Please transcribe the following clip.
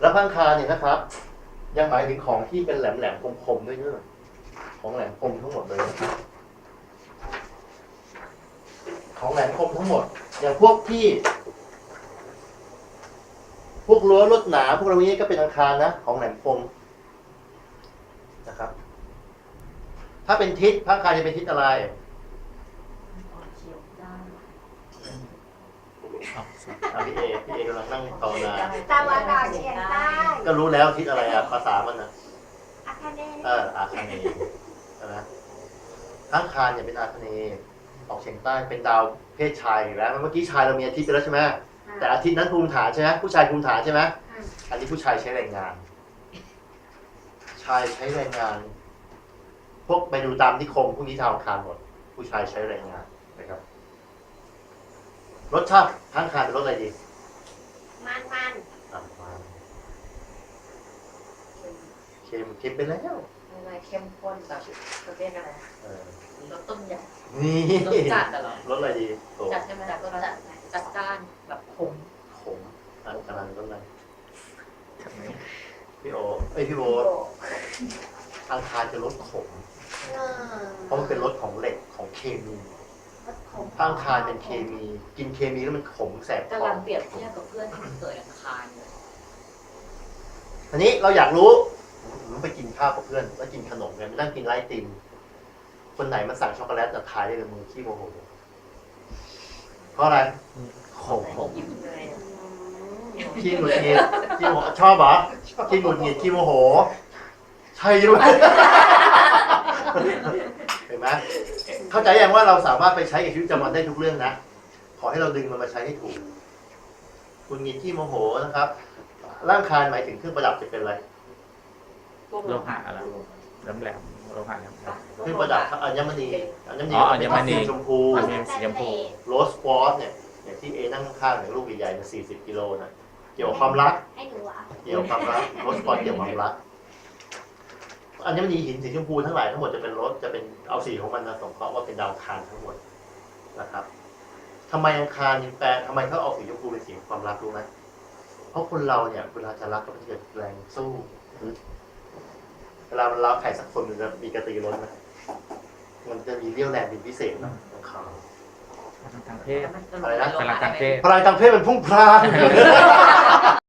แล้วพังคารเนี่ยนะครับ ยังหมายถึงของที่เป็นแหลมแหลมๆคมๆด้วยเนอะของแหลมคมทั้งหมดเลยนะครับของแหลมคมทั้งหมด อย่างพวกที่ พวกรั้วรถหนา พวกอะไรนี้ก็เป็นอังคารนะ ของแหลมคมนะครับ ถ้าเป็นทิศพังคารจะเป็นทิศอะไรเฉียวได้อะพี่เอพี่เอกำลังนั่งภาวนาตะวันออกเฉียงใต้ ก็รู้แล้วทิศอะไรอะภาษามันนะอาคาเนเอออาคเนย์ใช่ไหมข้างคานเนี่ยเป็นอาคเนย์ออกเฉียงใต้เป็นดาวเพศชายอยู่แล้วเมื่อกี้ชายเรามีอาทิตย์ไปแล้วใช่ไหมแต่อาทิตย์นั้นภูมิฐานใช่ไหมผู้ชายภูมิฐานใช่ไหมอันนี้ผู้ชายใช้แรงงาน ชายใช้แรงงาน พวกไปดูตามนิคมพวกนี้ชาวอังคารหมด ผู้ชายใช้แรงงานนะครับรสชาติข้างคานเป็นรสอะไรดีมันมัน อะมา เค็มเค็มไปแล้ว อะไรเข้มข้นแบบประเภทอะไรเออ รสต้มยนี่ำรสจัดอะเหรอรสอะไรดีโตจัดใช่ไหมจัดก็จัดจัดจ้านแบบขมขมอันกำลังรสอะไรพี่โอเอ้ยพี่โบทอังคารจะรสขม เพราะมันเป็นรสของเหล็กของเคมีอังคารเป็นเคมี กินเคมีแล้วมันขมแสบคกำอลังเปรียบเทียบกับเพื่อนที่เกิดอังคารเลยอันนี้เราอยากรู้ ผมไปกินข้าวกับเพื่อน แล้วกินขนมกันไปนั่งกินไลติม คนไหนมาสั่งช็อกโกแลตจะทายได้เลยมือขี้โมโหเพราะอะไรขมขมอิ่มเลยขี้หงุดหงิดขี้โมโหชอบเหรอขี้หงุดหงิดขี้โมโห ใช่ด้วยเห็นไหมเข้าใจยังว่าเราสามารถไปใช้กับชีวิตประจำวันได้ทุกเรื่องนะ ขอให้เราดึงมันมาใช้ให้ถูกคุณหงิดขี้โมโหนะครับ ร่างคารหมายถึงเครื่องประดับจะเป็นอะไร พวกโลหะอะไรแหลมแหลมๆโลหะแหลมแหลม เครื่องประดับอัญมณีอัญมณีอ๋ออัญมณี สีชมพูอันนี้สีชมพู โรสควอตเนี่ยอย่างที่เอนั่งข้างๆเนี่ยลูกใหญ่ๆเนี่ยสี่สิบกิโลนะเกี่ยวกับความรัก ให้หนูอะเกี่ยวกับความรักรถสปอร์ตเกี่ยวกับความรักอัญมณีหินสีชมพูทั้งหลายทั้งหมดจะเป็นรถจะเป็นเอาสีของมันนะสงเคราะห์ว่าเป็นดาวอังคารทั้งหมดนะครับทำไมอังคารยังแปลทำไมเขาเอาสีชมพูเป็นสีของความรักรู้ไหมเพราะคนเราเนี่ยเวลาจะรักก็มันจะเกิดแรงสู้ฮึด เวลามันรักใครสักคนมันจะมีกระตือร้นไหมมันจะมีเรี่ยวแรงเป็นพิเศษนะอังคารทางเพศอะไรนะพลังทางเพศพลังทางเพศมันพุ่งพล่านพ